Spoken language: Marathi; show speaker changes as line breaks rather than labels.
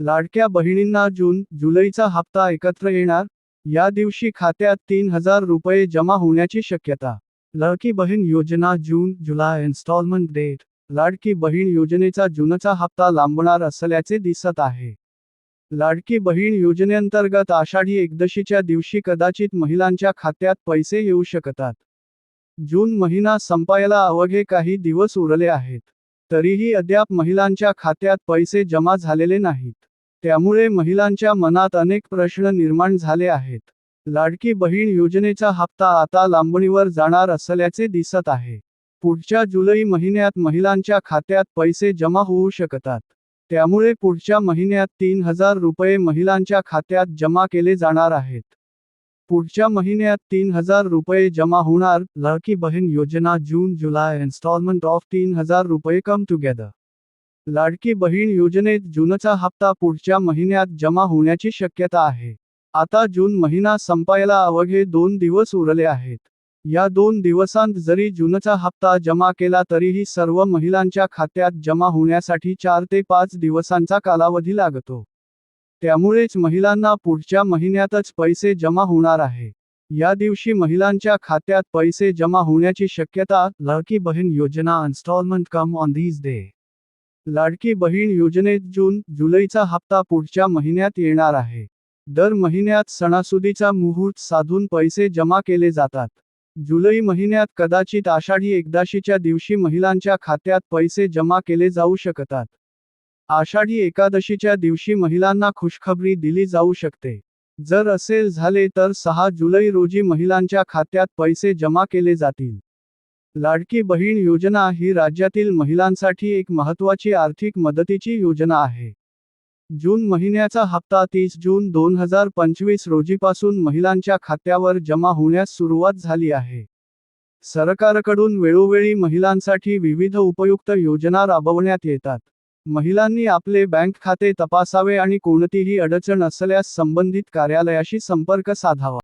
लाडक्या बहिणींना जून जुलैचा हप्ता एकत्र येणार. या दिवशी खात्यात तीन हजार रुपये जमा होण्याची शक्यता. लडकी बहीण योजना जून जुलै इन्स्टॉलमेंट डेट लाडकी बहीण योजनेचा जूनचा हप्ता लांबणार असल्याचे दिसत आहे. लाडकी बहीण योजनेअंतर्गत आषाढी एकदशीच्या दिवशी कदाचित महिलांच्या खात्यात पैसे येऊ शकतात. जून महिना संपायला अवघे काही दिवस उरले आहेत. तरीही अद्याप महिलांच्या खात्यात पैसे जमा झालेले नाहीत. त्यामुळे महिलांच्या मनात अनेक प्रश्न निर्माण झाले आहेत. लाडकी बहीण योजनेचा हप्ता आता लांबणीवर जाणार असल्याचे दिसत आहे. पुढच्या जुलै महिन्यात महिलांच्या खात्यात पैसे जमा होऊ शकतात. त्यामुळे पुढच्या महिन्यात तीन हजार रुपये महिलांच्या खात्यात जमा केले जाणार आहेत. पुढच्या महिन्यात तीन हजार रुपये जमा होणार. लाडकी बहीण योजना जून जुलै. इन्स्टॉलमेंट ऑफ तीन हजार रुपये कम टुगेदर. लाडकी बहीण योजनेत जूनचा हप्ता पुढच्या महिन्यात जमा होण्याची शक्यता आहे. आता जून महिना संपायला अवघे दोन दिवस उरले आहेत. या दोन दिवसांत जरी जूनचा हप्ता जमा केला तरीही सर्व महिलांच्या खात्यात जमा होण्यासाठी चार ते पाच दिवसांचा कालावधी लागतो. त्यामुळेच महिलांना पुढच्या महिन्यातच पैसे जमा होणार आहे. या दिवशी महिलांच्या खात्यात पैसे जमा होण्याची शक्यता Ladki Bahin Yojana instalment come on these day. Ladki Bahin योजनेत जून जुलैचा हप्ता पुढच्या महिन्यात येणार आहे. दर महिन्यात सणासुदीचा मुहूर्त साधून पैसे जमा केले जातात. जुलै महिन्यात कदाचित आषाढी एकदाशीच्या दिवशी महिलांच्या खात्यात पैसे जमा केले जाऊ शकतात. आषाढी एकादशीच्या दिवशी महिलांना खुशखबरी दिली जाऊ शकते. जर असेल झाले तर सहा जुलै रोजी महिलांच्या खात्यात पैसे जमा केले जातील. लाडकी बहीण योजना ही राज्यातील महिलांसाठी एक महत्त्वाची आर्थिक मदतीची योजना आहे. जून महिन्याचा हप्ता तीस जून दोन हजार पंचवीस रोजीपासून महिलांच्या खात्यावर जमा होण्यास सुरुवात झाली आहे. सरकारकडून वेळोवेळी महिलांसाठी विविध उपयुक्त योजना राबवण्यात येतात. महिलांनी आपले बँक खाते तपासावे आणि कोणतीही अडचण असल्यास संबंधित कार्यालयाशी संपर्क साधावा.